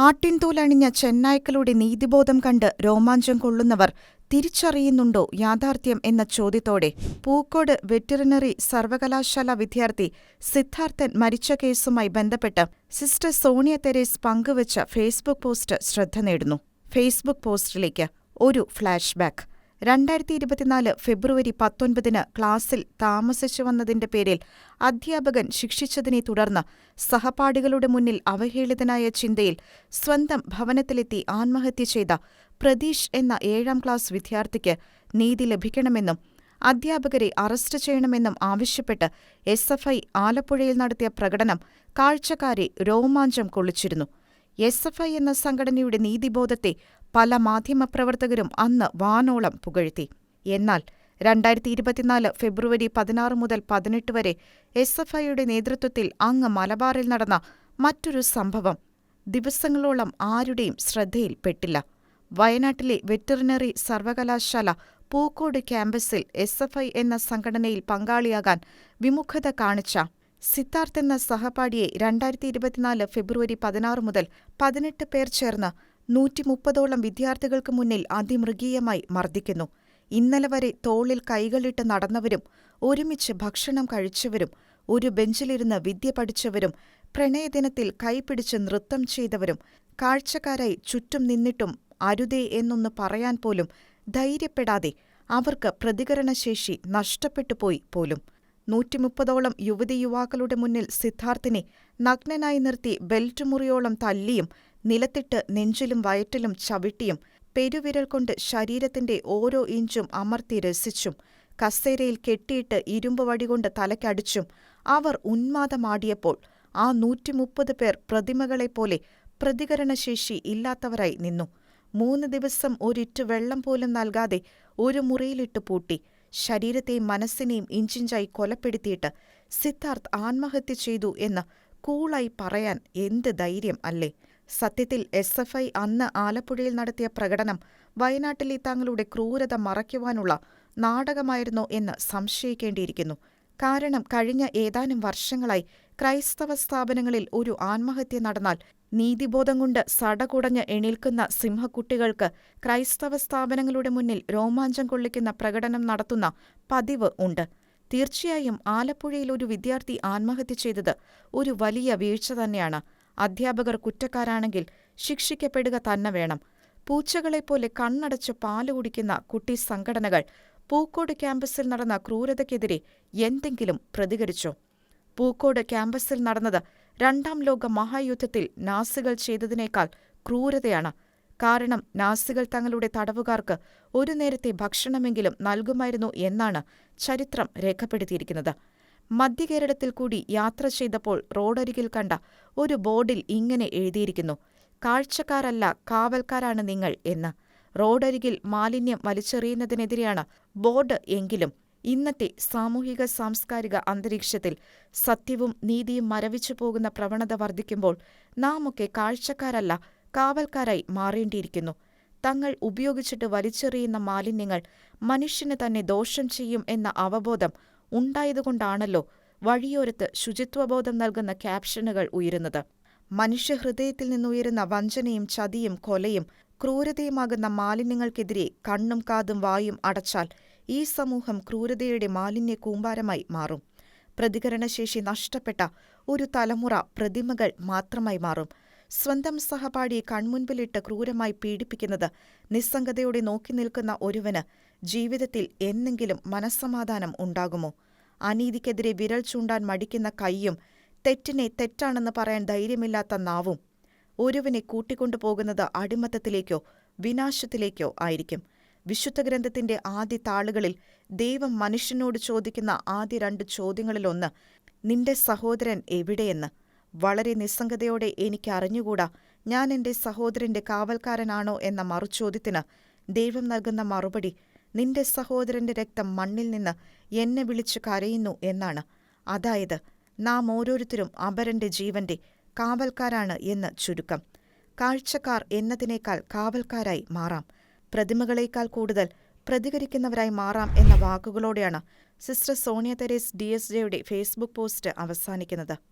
ആട്ടിൻതോലണിഞ്ഞ ചെന്നായ്ക്കളുടെ നീതിബോധം കണ്ട് രോമാഞ്ചം കൊള്ളുന്നവർ തിരിച്ചറിയുന്നുണ്ടോ യാഥാർത്ഥ്യം എന്ന ചോദ്യത്തോടെ പൂക്കോട് വെറ്ററിനറി സർവകലാശാല വിദ്യാർത്ഥി സിദ്ധാർത്ഥൻ മരിച്ച കേസുമായി ബന്ധപ്പെട്ട് സിസ്റ്റർ സോണിയ തെരേസ് പങ്കുവച്ച ഫേസ്ബുക്ക് പോസ്റ്റ് ശ്രദ്ധ നേടുന്നു. ഫേസ്ബുക്ക് പോസ്റ്റിലേക്ക് ഒരു ഫ്ലാഷ് ബാക്ക് രണ്ടായിരത്തി ഇരുപത്തിനാല് ഫെബ്രുവരി പത്തൊൻപതിന് ക്ലാസ്സിൽ താമസിച്ചു വന്നതിന്റെ പേരിൽ അധ്യാപകൻ ശിക്ഷിച്ചതിനെ തുടർന്ന് സഹപാഠികളുടെ മുന്നിൽ അവഹേളിതനായ ചിന്തയിൽ സ്വന്തം ഭവനത്തിലെത്തി ആത്മഹത്യ ചെയ്ത പ്രതീഷ് എന്ന ഏഴാം ക്ലാസ് വിദ്യാർത്ഥിക്ക് നീതി ലഭിക്കണമെന്നും അധ്യാപകരെ അറസ്റ്റ് ചെയ്യണമെന്നും ആവശ്യപ്പെട്ട് എസ് എഫ് ഐ ആലപ്പുഴയിൽ നടത്തിയ പ്രകടനം കാഴ്ചക്കാരെ രോമാഞ്ചം കൊള്ളിച്ചിരുന്നു. എസ് എഫ് ഐ എന്ന സംഘടനയുടെ നീതിബോധത്തെ പല മാധ്യമപ്രവർത്തകരും അന്ന് വാനോളം പുകഴ്ത്തി. എന്നാൽ രണ്ടായിരത്തി ഇരുപത്തിനാല് ഫെബ്രുവരി പതിനാറ് മുതൽ പതിനെട്ട് വരെ എസ് എഫ് ഐയുടെ നേതൃത്വത്തിൽ അങ്ങ് മലബാറിൽ നടന്ന മറ്റൊരു സംഭവം ദിവസങ്ങളോളം ആരുടെയും ശ്രദ്ധയിൽപ്പെട്ടില്ല. വയനാട്ടിലെ വെറ്ററിനറി സർവകലാശാല പൂക്കോട് ക്യാമ്പസിൽ എസ് എഫ് ഐ എന്ന സംഘടനയിൽ പങ്കാളിയാകാൻ വിമുഖത കാണിച്ച സിദ്ധാർത്ഥ് എന്ന സഹപാഠിയെ രണ്ടായിരത്തി ഇരുപത്തിനാല് ഫെബ്രുവരി പതിനാറ് മുതൽ പതിനെട്ട് പേർ ചേർന്ന് നൂറ്റിമുപ്പതോളം വിദ്യാർത്ഥികൾക്ക് മുന്നിൽ അതിമൃഗീയമായി മർദ്ദിക്കുന്നു. ഇന്നലെ വരെ തോളിൽ കൈകളിട്ട് നടന്നവരും ഒരുമിച്ച് ഭക്ഷണം കഴിച്ചവരും ഒരു ബെഞ്ചിലിരുന്ന് വിദ്യ പഠിച്ചവരും പ്രണയദിനത്തിൽ കൈപിടിച്ച് നൃത്തം ചെയ്തവരും കാഴ്ചക്കാരായി ചുറ്റും നിന്നിട്ടും അരുതേ എന്നൊന്ന് പറയാൻ പോലും ധൈര്യപ്പെടാതെ അവർക്ക് പ്രതികരണശേഷി നഷ്ടപ്പെട്ടുപോയി പോലും. നൂറ്റിമുപ്പതോളം യുവതിയുവാക്കളുടെ മുന്നിൽ സിദ്ധാർത്ഥിനെ നഗ്നനായി നിർത്തി ബെൽറ്റ് മുറിയോളം തല്ലിയും നിലത്തിട്ട് നെഞ്ചിലും വയറ്റിലും ചവിട്ടിയും പെരുവിരൽ കൊണ്ട് ശരീരത്തിന്റെ ഓരോ ഇഞ്ചും അമർത്തി രസിച്ചും കസേരയിൽ കെട്ടിയിട്ട് ഇരുമ്പ് വടികൊണ്ട് തലയ്ക്കടിച്ചും അവർ ഉന്മാദമാടിയപ്പോൾ ആ നൂറ്റിമുപ്പത് പേർ പ്രതിമകളെപ്പോലെ പ്രതികരണശേഷി ഇല്ലാത്തവരായി നിന്നു. മൂന്ന് ദിവസം ഒരിറ്റു വെള്ളം പോലും നൽകാതെ ഒരു മുറിയിലിട്ട് പൂട്ടി. ശരീരത്തെയും മനസ്സിനെയും ഇഞ്ചിഞ്ചായി കൊലപ്പെടുത്തിയിട്ട് സിദ്ധാർത്ഥ് ആത്മഹത്യ ചെയ്തു എന്ന് കൂളായി പറയാൻ എന്ത് ധൈര്യം അല്ലേ? സത്യത്തിൽ എസ് എഫ് ഐ അന്ന് ആലപ്പുഴയിൽ നടത്തിയ പ്രകടനം വയനാട്ടിലെ തങ്ങളുടെ ക്രൂരത മറയ്ക്കുവാനുള്ള നാടകമായിരുന്നോ എന്ന് സംശയിക്കേണ്ടിയിരിക്കുന്നു. കാരണം കഴിഞ്ഞ ഏതാനും വർഷങ്ങളായി ക്രൈസ്തവ സ്ഥാപനങ്ങളിൽ ഒരു ആത്മഹത്യ നടന്നാൽ നീതിബോധം കൊണ്ട് സടകുടഞ്ഞ് എണീൽക്കുന്ന സിംഹക്കുട്ടികൾക്ക് ക്രൈസ്തവ സ്ഥാപനങ്ങളുടെ മുന്നിൽ രോമാഞ്ചം കൊള്ളിക്കുന്ന പ്രകടനം നടത്തുന്ന പതിവ് ഉണ്ട്. തീർച്ചയായും ആലപ്പുഴയിൽ ഒരു വിദ്യാർത്ഥി ആത്മഹത്യ ചെയ്തത് ഒരു വലിയ വീഴ്ച തന്നെയാണ്. അധ്യാപകർ കുറ്റക്കാരാണെങ്കിൽ ശിക്ഷിക്കപ്പെടുക തന്നെ വേണം. പൂച്ചകളെപ്പോലെ കണ്ണടച്ച് പാൽ കുടിക്കുന്ന കുട്ടി സംഘടനകൾ പൂക്കോട് ക്യാമ്പസിൽ നടന്ന ക്രൂരതയ്ക്കെതിരെ എന്തെങ്കിലും പ്രതികരിച്ചോ? പൂക്കോട് ക്യാമ്പസിൽ നടന്നത് രണ്ടാം ലോക മഹായുദ്ധത്തിൽ നാസികൾ ചെയ്തതിനേക്കാൾ ക്രൂരതയാണ്. കാരണം നാസികൾ തങ്ങളുടെ തടവുകാർക്ക് ഒരു നേരത്തെ ഭക്ഷണമെങ്കിലും നൽകുമായിരുന്നു എന്നാണ് ചരിത്രം രേഖപ്പെടുത്തിയിരിക്കുന്നത്. മധ്യകേരളത്തിൽ കൂടി യാത്ര ചെയ്തപ്പോൾ റോഡരികിൽ കണ്ട ഒരു ബോർഡിൽ ഇങ്ങനെ എഴുതിയിരിക്കുന്നു കാഴ്ചക്കാരല്ല കാവൽക്കാരാണ് നിങ്ങൾ എന്ന്. റോഡരികിൽ മാലിന്യം വലിച്ചെറിയുന്നതിനെതിരെയാണ് ബോർഡ് എങ്കിലും ഇന്നത്തെ സാമൂഹിക സാംസ്കാരിക അന്തരീക്ഷത്തിൽ സത്യവും നീതിയും മരവിച്ചു പോകുന്ന പ്രവണത വർദ്ധിക്കുമ്പോൾ നാമൊക്കെ കാഴ്ചക്കാരല്ല കാവൽക്കാരായി മാറേണ്ടിയിരിക്കുന്നു. തങ്ങൾ ഉപയോഗിച്ചിട്ട് വലിച്ചെറിയുന്ന മാലിന്യങ്ങൾ മനുഷ്യന് തന്നെ ദോഷം ചെയ്യും എന്ന അവബോധം ഉണ്ടായതുകൊണ്ടാണല്ലോ വഴിയോരത്ത് ശുചിത്വബോധം നൽകുന്ന ക്യാപ്ഷനുകൾ ഉയരുന്നത്. മനുഷ്യഹൃദയത്തിൽ നിന്നുയരുന്ന വഞ്ചനയും ചതിയും കൊലയും ക്രൂരതയുമാകുന്ന മാലിന്യങ്ങൾക്കെതിരെ കണ്ണും കാതും വായും അടച്ചാൽ ഈ സമൂഹം ക്രൂരതയുടെ മാലിന്യ കൂമ്പാരമായി മാറും. പ്രതികരണശേഷി നഷ്ടപ്പെട്ട ഒരു തലമുറ പ്രതിമകൾ മാത്രമായി മാറും. സ്വന്തം സഹപാഠിയെ കൺമുൻപിലിട്ട് ക്രൂരമായി പീഡിപ്പിക്കുന്നത് നിസ്സംഗതയോടെ നോക്കി നിൽക്കുന്ന ഒരുവന് ജീവിതത്തിൽ എന്നെങ്കിലും മനസ്സമാധാനം ഉണ്ടാകുമോ? അനീതിക്കെതിരെ വിരൽ ചൂണ്ടാൻ മടിക്കുന്ന കൈയും തെറ്റിനെ തെറ്റാണെന്ന് പറയാൻ ധൈര്യമില്ലാത്ത നാവും ഒരുവനെ കൂട്ടിക്കൊണ്ടുപോകുന്നത് അടിമത്തത്തിലേക്കോ വിനാശത്തിലേക്കോ ആയിരിക്കും. വിശുദ്ധ ഗ്രന്ഥത്തിന്റെ ആദ്യ താളുകളിൽ ദൈവം മനുഷ്യനോട് ചോദിക്കുന്ന ആദ്യ രണ്ട് ചോദ്യങ്ങളിലൊന്ന് നിന്റെ സഹോദരൻ എവിടെയെന്ന്? വളരെ നിസ്സംഗതയോടെ എനിക്ക് അറിഞ്ഞുകൂടാ. ഞാൻ എന്റെ സഹോദരന്റെ കാവൽക്കാരനാണോ? എന്ന മറുചോദ്യത്തിന് ദൈവം നൽകുന്ന മറുപടി നിന്റെ സഹോദരന്റെ രക്തം മണ്ണിൽ നിന്ന് എന്നെ വിളിച്ചു കരയുന്നു എന്നാണ്. അതായത് നാം ഓരോരുത്തരും അപരന്റെ ജീവന്റെ കാവൽക്കാരാണ് എന്ന് ചുരുക്കം. കാഴ്ചക്കാർ എന്നതിനേക്കാൾ കാവൽക്കാരായി മാറാം. പ്രതിമകളേക്കാൾ കൂടുതൽ പ്രതികരിക്കുന്നവരായി മാറാം എന്ന വാക്കുകളോടെയാണ് sister Sonia Therese D S ജെയുടെ ഫേസ്ബുക്ക് പോസ്റ്റ് അവസാനിക്കുന്നത്.